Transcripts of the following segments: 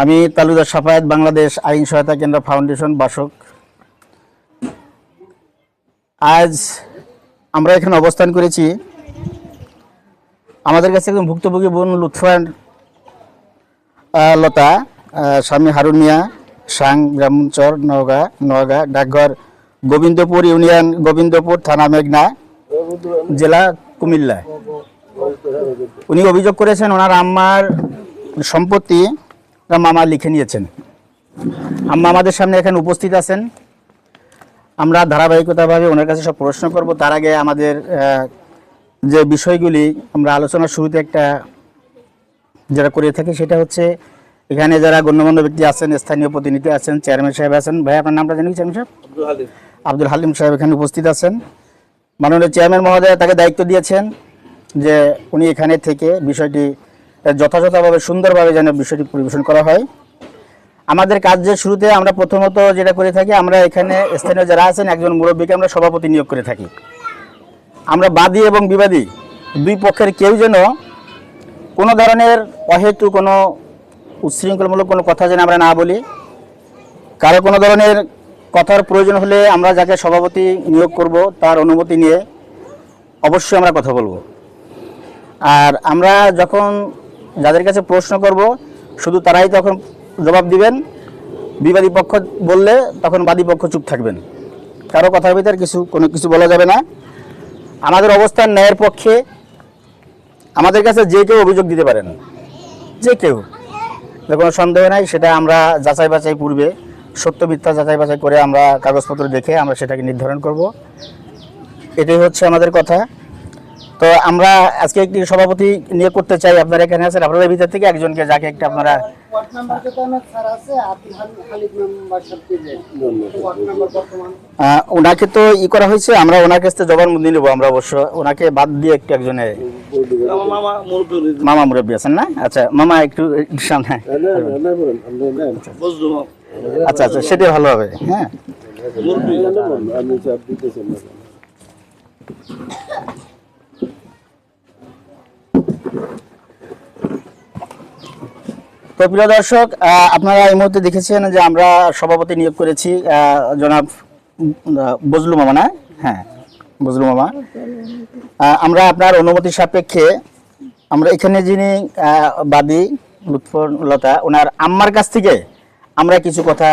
আমি তালুদার সাফায়াত বাংলাদেশ আইন সহায়তা কেন্দ্র ফাউন্ডেশন বাসক। আজ আমরা এখানে অবস্থান করেছি। আমাদের কাছে একজন ভুক্তভোগী বোন লুৎফান লতা স্বামী হারুন মিয়া, সাং ব্রাহ্মণচর নওগাঁ নওগাঁ, ডাকঘর, গোবিন্দপুর ইউনিয়ন, গোবিন্দপুর থানা মেঘনা, জেলা কুমিল্লা। উনি অভিযোগ করেছেন ওনার আম্মার সম্পত্তি মামা লিখে নিয়েছেন। আম্মা আমাদের সামনে এখানে উপস্থিত আছেন। আমরা ধারাবাহিকতাভাবে ওনার কাছে সব প্রশ্ন করব। তার আগে আমাদের যে বিষয়গুলি আমরা আলোচনার শুরুতে একটা যেটা করে থাকি সেটা হচ্ছে এখানে যারা গণ্যমান্য ব্যক্তি আছেন স্থানীয় প্রতিনিধি আছেন চেয়ারম্যান সাহেব আছেন ভাই আপনার নামটা জানি চেয়ারম্যান সাহেব? আব্দুল হালিম সাহেব এখানে উপস্থিত আছেন। মাননীয় চেয়ারম্যান মহোদয় তাকে দায়িত্ব দিয়েছেন যে উনি এখানে থেকে বিষয়টি যথাযথভাবে সুন্দরভাবে যেন বিষয়টি পরিবেশন করা হয়। আমাদের কাজের শুরুতে আমরা প্রথমত যেটা করে থাকি, আমরা এখানে স্থানীয় যারা আছেন, একজন মুরব্বীকে আমরা সভাপতি নিয়োগ করে থাকি। আমরা বাদী এবং বিবাদী দুই পক্ষের কেউ যেন কোনো ধরনের অহেতু, কোনো উচ্ছৃঙ্খলমূলক কোনো কথা যেন আমরা না বলি, কারও কোনো ধরনের কথার প্রয়োজন হলে আমরা যাকে সভাপতি নিয়োগ করব তার অনুমতি নিয়ে অবশ্যই আমরা কথা বলব। আর আমরা যখন যাদের কাছে প্রশ্ন করব, শুধু তারাই তখন জবাব দিবেন। বিবাদী পক্ষ বললে তখন বাদী পক্ষ চুপ থাকবেন। কারও কথার ভিতর কিছু, কোনো কিছু বলা যাবে না। আমাদের অবস্থান ন্যায়ের পক্ষে। আমাদের কাছে যে কেউ অভিযোগ দিতে পারেন। যে কেউ। কোনো সন্দেহ নাই, সেটা আমরা যাচাই বাছাই পূর্বে, সত্য মিথ্যা যাচাই বাছাই করে আমরা কাগজপত্র দেখে আমরা সেটাকে নির্ধারণ করব। এটাই হচ্ছে আমাদের কথা। তো আমরা আজকে একটি সভাপতি নিয়োগ করতে চাই, আপনারা এখানে আছেন, আপনাদের ভিতর থেকে একজনকে, যাকে একটা আপনারা ওনাকে তো ই করা হয়েছে, আমরা ওনার কাছ থেকে জবানবন্দি নেব আমরা অবশ্য, ওনাকে বাদ দিয়ে একটু একজনে। মামা মুরব্বী আছেন না? আচ্ছা মামা একটু সামনে। আচ্ছা আচ্ছা সেটাই ভালো হবে হ্যাঁ। তো প্রিয় দর্শক আপনারা এই মুহূর্তে দেখেছেন যে আমরা সভাপতি নিয়োগ করেছি জনাব বজলু মামা না? হ্যাঁ বজলু মামা। আমরা আপনার অনুমতি সাপেক্ষে, আমরা এখানে যিনি বাদী লুৎফর লতা ওনার আম্মার কাছ থেকে আমরা কিছু কথা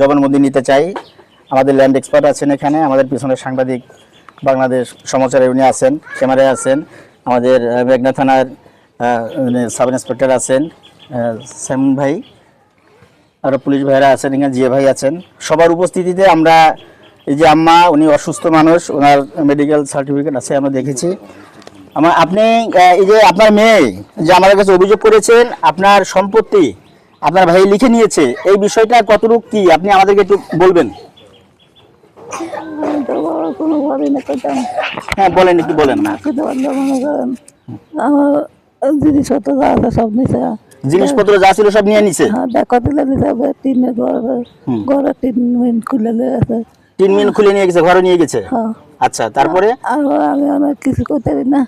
জবানবন্দি নিতে চাই। আমাদের ল্যান্ড এক্সপার্ট আছেন এখানে, আমাদের পিছনে সাংবাদিক বাংলাদেশ সমাচারে উনি আছেন, ক্যামেরায় আছেন। আমাদের মেঘনা থানার সাব ইন্সপেক্টর আছেন শ্যামন ভাই আরও পুলিশ ভাইরা আছেন, এখানে জিএ ভাই আছেন। সবার উপস্থিতিতে আমরা এই যে আম্মা, উনি অসুস্থ মানুষ, ওনার মেডিকেল সার্টিফিকেট আছে, আমরা দেখেছি। আমার আপনি এই যে আপনার মেয়ে যে আমাদের কাছে অভিযোগ করেছেন, আপনার সম্পত্তি, আপনার ভাই লিখে নিয়েছে, এই বিষয়টা কতটুকু কি? আপনি আমাদেরকে একটু বলবেন। তো বাবা কোনো ভাবি না। করতাম হ্যাঁ বলেন একটু বলেন না। পারলে মনে করেন আমার জিনিসপত্র যা আছে সব নিচে জিনিসপত্র যা ছিল সব নিয়ে নিছে? হ্যাঁ দেখা দিলে নিতে হবে টিনের ঘর ঘরে টিন মিন খুলে আছে। তিন মিন খুলে নিয়ে গেছে ঘরে নিয়ে গেছে? হ্যাঁ। আচ্ছা তারপরে? আর আমি অনেক কিছু করতে পারি না।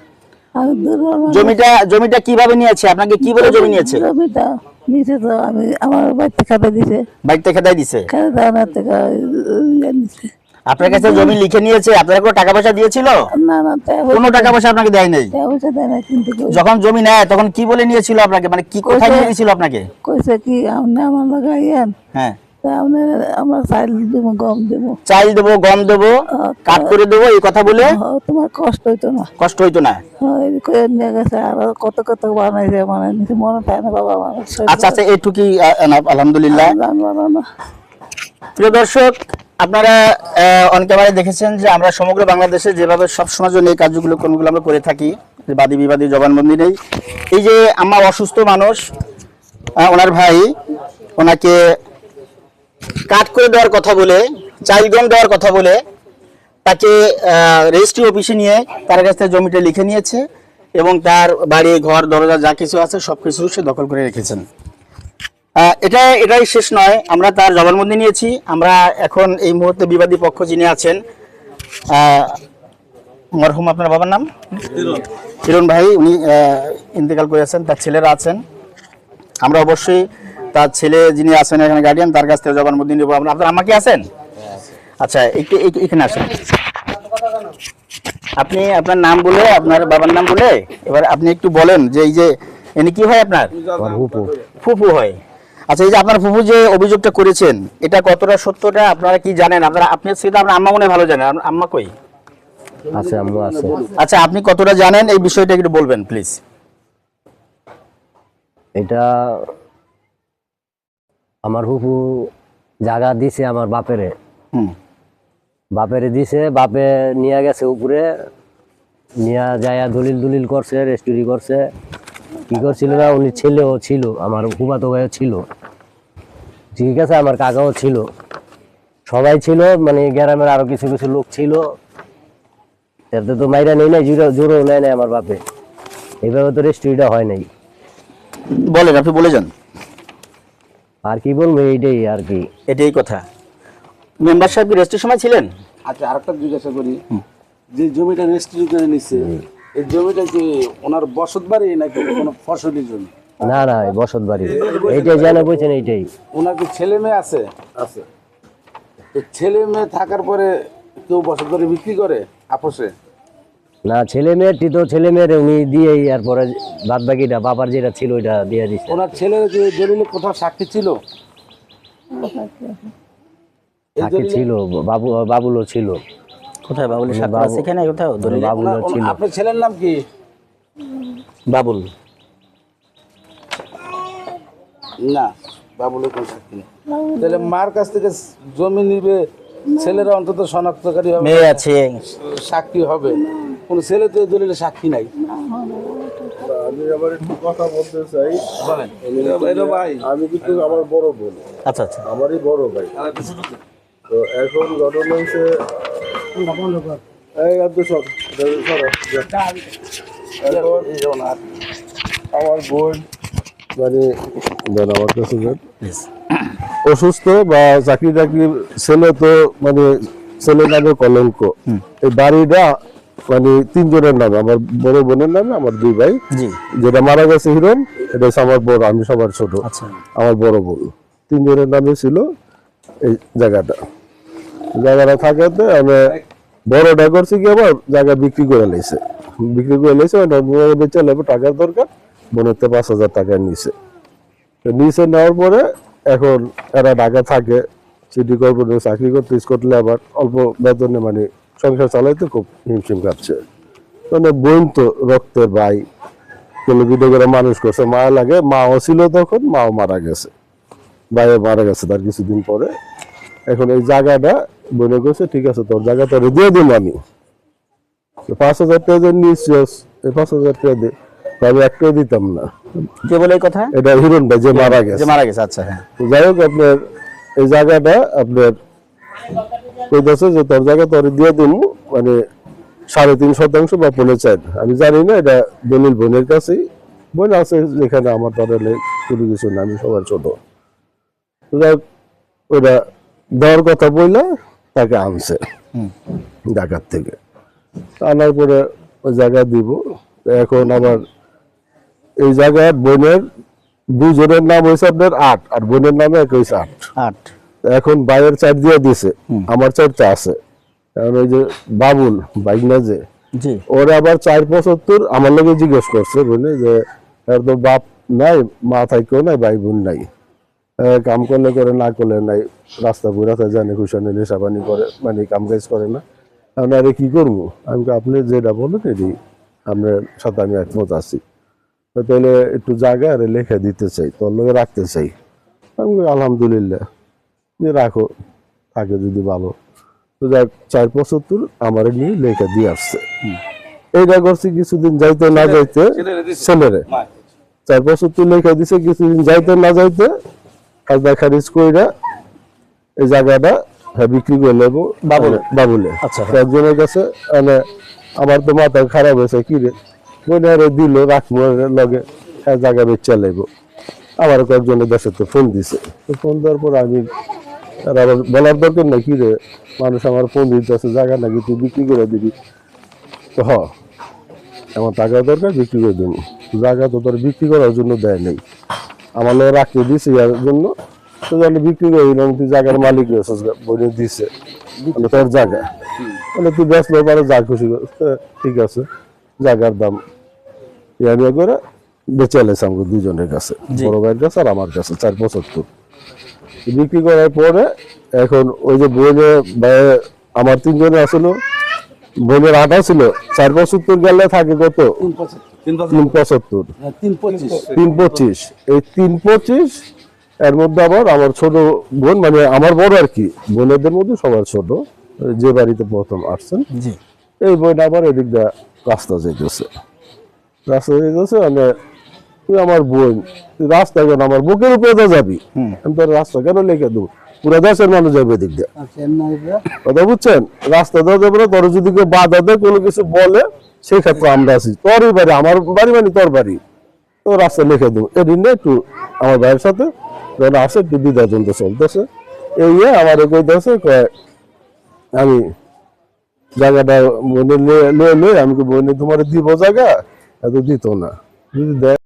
জমিটা জমিটা কীভাবে নিয়েছে? আপনাকে কি বলে জমি নিয়েছে? জমিটা নিচে তো আমি আমার বাড়িতে খাতে দিছে। বাড়িতে খেদাই দিছে? খাতে দেওয়ার থেকে ইয়ে নিছে। আপনার কাছে জমি লিখে নিয়েছে আপনার কোনো টাকা পয়সা দিয়েছিল? না না কোনো টাকা পয়সা আপনাকে দেয় নাই? দেয় না কিন্তু যখন জমি নেয় তখন কি বলে নিয়েছিল আপনাকে? মানে কি কোথায় নিয়ে গেছিল আপনাকে? কইছে কি আপনি আমার লাগাইয়েন হ্যাঁ। আমার চাইল দিব গম দিব। চাল দেবো গম দেবো কাট করে দেবো এই কথা বলে? তোমার কষ্ট হইতো না। কষ্ট হইতো না? ওই করে নিয়ে গেছে আর কত কত বানাইছে বানাই মনে পায় না বাবা আমার আচ্ছা আচ্ছা এইটুকুই আহ, আহ, আলহামদুলিল্লাহ। প্রিয় দর্শক আপনারা অন ক্যামেরায় দেখেছেন যে আমরা সমগ্র বাংলাদেশে যেভাবে সবসময় জন্য এই কার্যগুলো কোনগুলো আমরা করে থাকি, যে বাদী বিবাদী জবানবন্দি নেই। এই যে আমার অসুস্থ মানুষ ওনার ভাই, ওনাকে কাট করে দেওয়ার কথা বলে চাইল গম দেওয়ার কথা বলে, তাকে রেজিস্ট্রি অফিসে নিয়ে তার কাছ থেকে জমিটা লিখে নিয়েছে এবং তার বাড়ি, ঘর, দরজা যা কিছু আছে সব কিছু সে দখল করে রেখেছেন। এটা এটাই শেষ নয়। আমরা তার জবানবন্দি নিয়েছি। আমরা এখন এই মুহূর্তে বিবাদী পক্ষ যিনি আছেন মরহুম আপনার বাবার নাম? হিরণ ভাই উনি ইন্তেকাল করেছেন তার ছেলেরা আছেন। আমরা অবশ্যই তার ছেলে যিনি আছেন এখানে গার্ডিয়ান তার কাছ থেকে জবানবন্দি নেব। আপনার আপনার আমাকে আছেন? আচ্ছা একটু এই- এখানে আসেন। আপনি আপনার নাম বলে আপনার বাবার নাম বলে এবার আপনি একটু বলেন যে এই যে এনে কি হয় আপনার? ফুফু হয়। আচ্ছা এই যে আপনার ফুফু যে অভিযোগটা করেছেন এটা কতটা সত্যটা আপনারা কি জানেন? আপনারা আপনি সেটা আপনার আম্মা মনে ভালো জানেন। আম্মা কই? আছে আম্মু আছে। আচ্ছা আপনি কতটা জানেন? এই বিষয়টা একটু বলবেন প্লিজ এটা আমার হুপু জায়গা দিছে আমার বাপেরে। হুম। বাপেরে দিছে বাপে নিয়ে গেছে উপরে নিয়ে যায়া দলিল দলিল করছে রেস্টুরি করছে। কি করছিল না উনি ছেলেও ছিল আমার হুবাতো ভাইও ছিল। ঠিক আছে আমার কাকাও ছিল। সবাই ছিল মানে গ্রামের আরও কিছু কিছু লোক ছিল। এতে তো মাইরা নেই নাই জোরও নেয় নাই আমার বাপে। এইভাবে তো রেস্টুরিটা হয় নাই। বলেন আপনি বলে যান। আর কি বলব এইটাই আর কি। এটাই কথা। মেম্বার সাহেব কি রেস্টের সময় ছিলেন? আচ্ছা আরেকটা জিজ্ঞাসা করি। যে জমিটা রেজিস্ট্রি করে নিচ্ছে এই জমিটা কি ওনার বসত বাড়ি নাকি কোনো ফসলি জমি? না না এই বসত বাড়ি। এইটাই জানা বলছেন এইটাই। ওনার কি ছেলে মেয়ে আছে? আছে। তো ছেলে মেয়ে থাকার পরে কেউ বসত বাড়ি বিক্রি করে আপোষে? না ছেলে মেয়েরটি তো ছেলে মেয়ের উনি দিয়েই এরপরে বাদ বাকিটা বাবার যেটা ছিল ওইটা দিয়ে দিচ্ছে ওনার ছেলের যে দলিলে কোথাও সাক্ষী ছিল? দলিলে- ছিল বাবু বাবুলও ছিল। কোথায় বাবুল সাক্ষর বাবু- আছে এখানে কোথাও? দলিলে বাবুলও ছিল। আপনার ছেলের নাম কি? বাবুল। না বাবুলের কোনো সাক্ষী নেই। তাহলে মার কাছ থেকে জমি নিবে ছেলেরা অন্তত শনাক্তকারী হবে। মেয়ে আছে। সাক্ষী হবে। কোন ছেলে তো দলিলে সাক্ষী নাই। আমি আবার একটু কথা বলতে চাই। বলেন। আমি কিন্তু আমার বড় বোন। আচ্ছা আচ্ছা। আমারই বড় ভাই। তো এখন ঘটনা হচ্ছে এই আব্দুল সর, আমার বোন মানে আমার কাছে অসুস্থ বা চাকরি টাকরির ছেলে তো মানে ছেলে নামে কলঙ্ক। এই বাড়িটা মানে তিনজনের নামে আমার বড় বোনের নামে আমার দুই ভাই। যেটা মারা গেছে হিরণ এটা আমার বড় আমি সবার ছোট। আচ্ছা। আমার বড় বোন তিনজনের নামে ছিল এই জায়গাটা। জায়গাটা থাকাতে আমি বড়টা করছি কি আবার জায়গা বিক্রি করে লাইছে বিক্রি করে লাইছে বেচে নেব টাকার দরকার। বোনের তো পাঁচ হাজার টাকা নিছে। তো নিচে নেওয়ার পরে এখন এরা ঢাকা থাকে, সিটি কর্পোরেশন চাকরি করতে করলে আবার অল্প বেতনে মানে সংসার চালাইতে খুব হিমশিম কাটছে মানে বোন তো রক্তের ভাই, কোনো ভিডিও করে মানুষ করছে মা লাগে, মাও ছিল তখন, মাও মারা গেছে। ভাইও মারা গেছে তার কিছুদিন পরে। এখন এই জায়গাটা বনে গেছে ঠিক আছে, তোর জায়গা তোর দিয়ে দিন আমি। পাঁচ হাজার টাকা নিশ্চয় পাঁচ হাজার টাকা দিয়ে আমি একটাও দিতাম না। কে বলে এই কথা? এটা হিরণ ভাই যে মারা যে গেছে মারা গেছে আচ্ছা হ্যাঁ। যাই হোক আপনার এই জায়গাটা আপনার কইতেছে যে তোর জায়গা তোর দিয়ে দিন মানে সাড়ে তিন শতাংশ বা পনেরো চার আমি জানি না এটা দলিল বোনের কাছেই। বোন আছে যেখানে আমার তরলে কোনো কিছু না আমি সবার ছোট। যাই হোক, ওইটা দেওয়ার কথা বললে তাকে আনছে ঢাকার থেকে। আনার পরে ওই জায়গা দিব। এখন আবার এই জায়গায় বোনের দুজনের নাম হয়েছে আপনার আট আর বোনের নামে এক হয়েছে আট। আট। এখন বাইরের চার দিয়ে দিছে আমার চারটা আছে। কারণ ওই যে বাবুল বাইক না যে ওরা আবার চার পঁচাত্তর আমার লোকে জিজ্ঞেস করছে বুঝলি যে এর তো বাপ নাই মা থাকেও নাই ভাই বোন নাই। কাম করলে করে না করলে নাই রাস্তা ঘুরাতে জানে খুশানে নেশা পানি করে মানে কাম কাজ করে না। এখন আরে কি করব? আমি আপনি যেটা বলেন এটি আপনার সাথে আমি একমত আছি। তাহলে একটু জায়গা আরে লেখা দিতে চাই তোর লোকে রাখতে চাই। আমি আলহামদুলিল্লাহ যে রাখো থাকে যদি ভালো। তো যাক চার পঁচাত্তর আমার নিয়ে লেখা দিয়ে আসছে। এইটা করছি কিছুদিন যাইতে না যাইতে ছেলেরে চার পঁচাত্তর লেখা দিছে কিছুদিন যাইতে না যাইতে খাজনা খারিজ কইরা এই জায়গাটা হ্যাঁ বিক্রি করে নেব। বাবুলে। বাবুলে। আচ্ছা। একজনের কাছে মানে আমার তো মাথা খারাপ হয়েছে কি রে? মনে দিল রাখব লগে জায়গা বেচা লাগবো আবার কয়েকজনের দেশে তো ফোন দিছে। ফোন দেওয়ার পর আমি আর আবার বলার দরকার নাই কি রে? মানুষ আমার ফোন দিতেছে জায়গা নাকি তুই বিক্রি করে দিবি। তো হ আমার টাকা দরকার বিক্রি করে দেবো। জায়গা তো তোর বিক্রি করার জন্য দেয় নেই। আমার লোক রাখিয়ে দিছে ইয়ার জন্য। তো জানি বিক্রি করে দিলাম তুই জায়গার মালিক বলে দিছে। মানে তোর জায়গা। মানে তুই বেচলে পারে যা খুশি। ঠিক আছে। জায়গার দাম ইয়া নিয়ে করে বেঁচে এলেছে আমাকে দুজনের কাছে বড় ভাইয়ের কাছে আর আমার কাছে চার পঁচাত্তর বিক্রি করার পরে এখন ওই যে বইনে আমার তিনজনে আসলো বোনের আটা ছিল চার পঁচাত্তর গেলে থাকে কত? তিন পঁচাত্তর। তিন হ্যাঁ, তিন পঁচিশ। এই তিন পঁচিশ এর মধ্যে আবার আমার ছোট বোন মানে আমার বড় আর কি বোনেদের মধ্যে সবার ছোট যে বাড়িতে প্রথম আসছেন এই বইটা আবার এদিক দিয়ে রাস্তা যেতেছে রাস্তা যেতেছে মানে তুই আমার বোন তুই রাস্তা কেন আমার বুকের উপরে তো যাবি। আমি তোর রাস্তা কেন লিখে দেবো? পুরো দেশের মানুষ যাবে এদিক দিয়ে। কথা বুঝছেন? রাস্তা দেওয়া যাবে না তোর যদি কেউ বাধা দেয় কোনো কিছু বলে সেই ক্ষেত্রে আমরা আছি। তোরই বাড়ি আমার বাড়ি মানে তোর বাড়ি। তো রাস্তা লিখে দেবো। এদিন না একটু আমার ভাইয়ের সাথে যখন আসে একটু দ্বিধা চলতেছে। এই আমার কইতেছে কয় আমি জায়গাটা বনে লয়ে লয়ে আমি বনে তোমার দিব জায়গা? এত দিত না। যদি দেয়